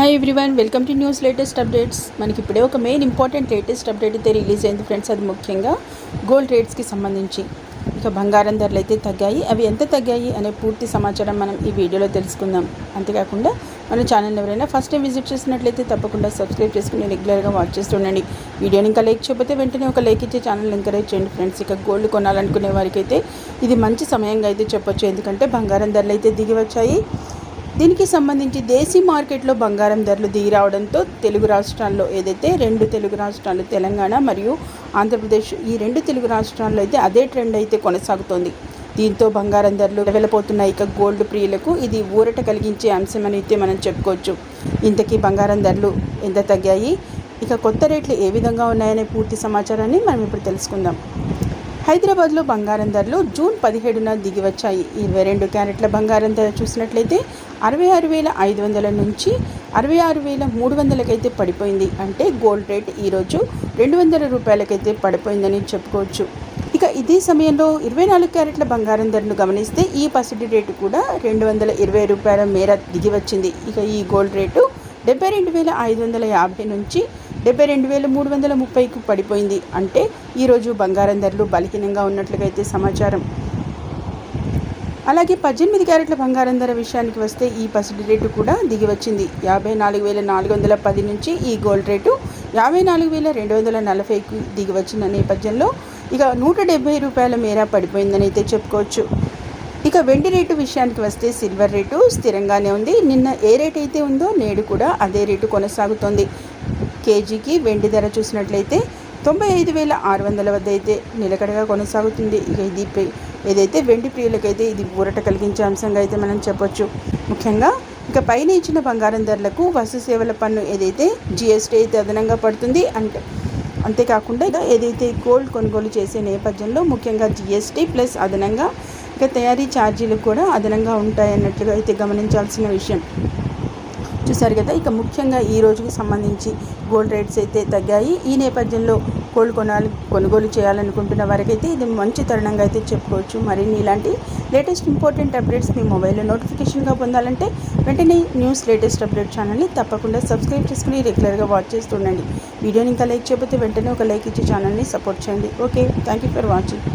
Hi everyone welcome to news latest updates మనకి ఇప్పుడే ఒక మెయిన్ ఇంపార్టెంట్ లేటెస్ట్ అప్డేట్ అయితే రిలీజ్ అయింది ఫ్రెండ్స్ అది ముఖ్యంగా గోల్డ్ రేట్స్కి సంబంధించి. ఇక బంగారం ధరలు అయితే తగ్గాయి. అవి ఎంత తగ్గాయి అనే పూర్తి సమాచారం మనం ఈ వీడియోలో తెలుసుకుందాం. అంతేకాకుండా మన ఛానల్ ఎవరైనా ఫస్ట్ టైం విజిట్ చేసినట్లయితే తప్పకుండా సబ్స్క్రైబ్ చేసుకుని రెగ్యులర్గా వాచ్ చేస్తుండండి వీడియోని ఇంకా లైక్ చేయకపోతే వెంటనే ఒక లైక్ ఇచ్చే ఛానల్ ఎంకరేజ్ చేయండి ఫ్రెండ్స్ ఇక గోల్డ్ కొనాలనుకునే వారికైతే ఇది మంచి సమయంగా అయితే చెప్పొచ్చు. ఎందుకంటే బంగారం ధరలు అయితే దిగి వచ్చాయి. దీనికి సంబంధించి దేశీ మార్కెట్లో బంగారం ధరలు దిగి రావడంతో తెలుగు రాష్ట్రాల్లో ఏదైతే రెండు తెలుగు రాష్ట్రాలు తెలంగాణ మరియు ఆంధ్రప్రదేశ్ ఈ రెండు తెలుగు రాష్ట్రాల్లో అయితే అదే ట్రెండ్ అయితే కొనసాగుతోంది. దీంతో బంగారం ధరలు వెలపోతున్న ఇక గోల్డ్ ప్రియులకు ఇది ఊరట కలిగించే అంశం అని అయితే మనం చెప్పుకోవచ్చు. ఇంతకీ బంగారం ధరలు ఎంత తగ్గాయి? ఇక కొత్త రేట్లు ఏ విధంగా ఉన్నాయనే పూర్తి సమాచారాన్ని మనం ఇప్పుడు తెలుసుకుందాం. హైదరాబాద్లో బంగారం ధరలు జూన్ పదిహేడున దిగి వచ్చాయి ఇరవై రెండు క్యారెట్ల బంగారం ధర చూసినట్లయితే అరవై ఆరు వేల ఐదు వందల నుంచి అరవై ఆరు వేల మూడు వందలకైతే పడిపోయింది. అంటే గోల్డ్ రేట్ ఈరోజు రెండు వందల రూపాయలకైతే పడిపోయిందని చెప్పుకోవచ్చు. ఇక ఇదే సమయంలో ఇరవై నాలుగు క్యారెట్ల బంగారం ధరను గమనిస్తే ఈ పసిడి రేటు కూడా రెండు వందల ఇరవై రూపాయల మేర దిగి వచ్చింది ఇక ఈ గోల్డ్ రేటు డెబ్బై రెండు వేల ఐదు వందల యాభై నుంచి డెబ్బై రెండు వేల మూడు వందల ముప్పైకు పడిపోయింది. అంటే ఈరోజు బంగారం ధరలు బలహీనంగా ఉన్నట్లుగా అయితే సమాచారం. అలాగే పద్దెనిమిది క్యారెట్ల బంగారం ధర విషయానికి వస్తే ఈ పసిడి రేటు కూడా దిగి వచ్చింది యాభై నాలుగు వేల నాలుగు వందల పది నుంచి ఈ గోల్డ్ రేటు యాభై నాలుగు వేల రెండు వందల నలభైకి దిగి వచ్చిన నేపథ్యంలో ఇక నూట డెబ్బై రూపాయల మేర పడిపోయిందని అయితే చెప్పుకోవచ్చు. ఇక వెండి రేటు విషయానికి వస్తే సిల్వర్ రేటు స్థిరంగానే ఉంది. నిన్న ఏ రేట్ అయితే ఉందో నేడు కూడా అదే రేటు కొనసాగుతోంది. కేజీకి వెండి ధర చూసినట్లయితే తొంభై ఐదు వేల ఆరు వందల వద్ద అయితే నిలకడగా కొనసాగుతుంది. ఇక ఇది ఏదైతే వెండి ప్రియులకైతే ఇది ఊరట కలిగించే అంశంగా అయితే మనం చెప్పొచ్చు. ముఖ్యంగా ఇక పైన ఇచ్చిన బంగారం ధరలకు వస్తు సేవల పన్ను ఏదైతే జిఎస్టీ అయితే అదనంగా పడుతుంది. అంటే అంతేకాకుండా ఇక ఏదైతే గోల్డ్ కొనుగోలు చేసే నేపథ్యంలో ముఖ్యంగా జిఎస్టీ ప్లస్ అదనంగా ఇక తయారీ ఛార్జీలు కూడా అదనంగా ఉంటాయన్నట్లుగా అయితే గమనించాల్సిన విషయం. చూసారు కదా ఇక ముఖ్యంగా ఈ రోజుకి సంబంధించి గోల్డ్ రేట్స్ అయితే తగ్గాయి. ఈ నేపథ్యంలో గోల్డ్ కొనాలి కొనుగోలు చేయాలనుకుంటున్న వారికైతే ఇది మంచి తరుణంగా అయితే చెప్పుకోవచ్చు. మరిన్ని ఇలాంటి లేటెస్ట్ ఇంపార్టెంట్ అప్డేట్స్ మీ మొబైల్లో నోటిఫికేషన్గా పొందాలంటే వెంటనే న్యూస్ లేటెస్ట్ అప్డేట్ ఛానల్ని తప్పకుండా సబ్స్క్రైబ్ చేసుకుని రెగ్యులర్గా వాచ్ చేస్తుండండి వీడియోని ఇంకా లైక్ చేయకపోతే వెంటనే ఒక లైక్ ఇచ్చి ఛానల్ని సపోర్ట్ చేయండి. Okay thank you for watching.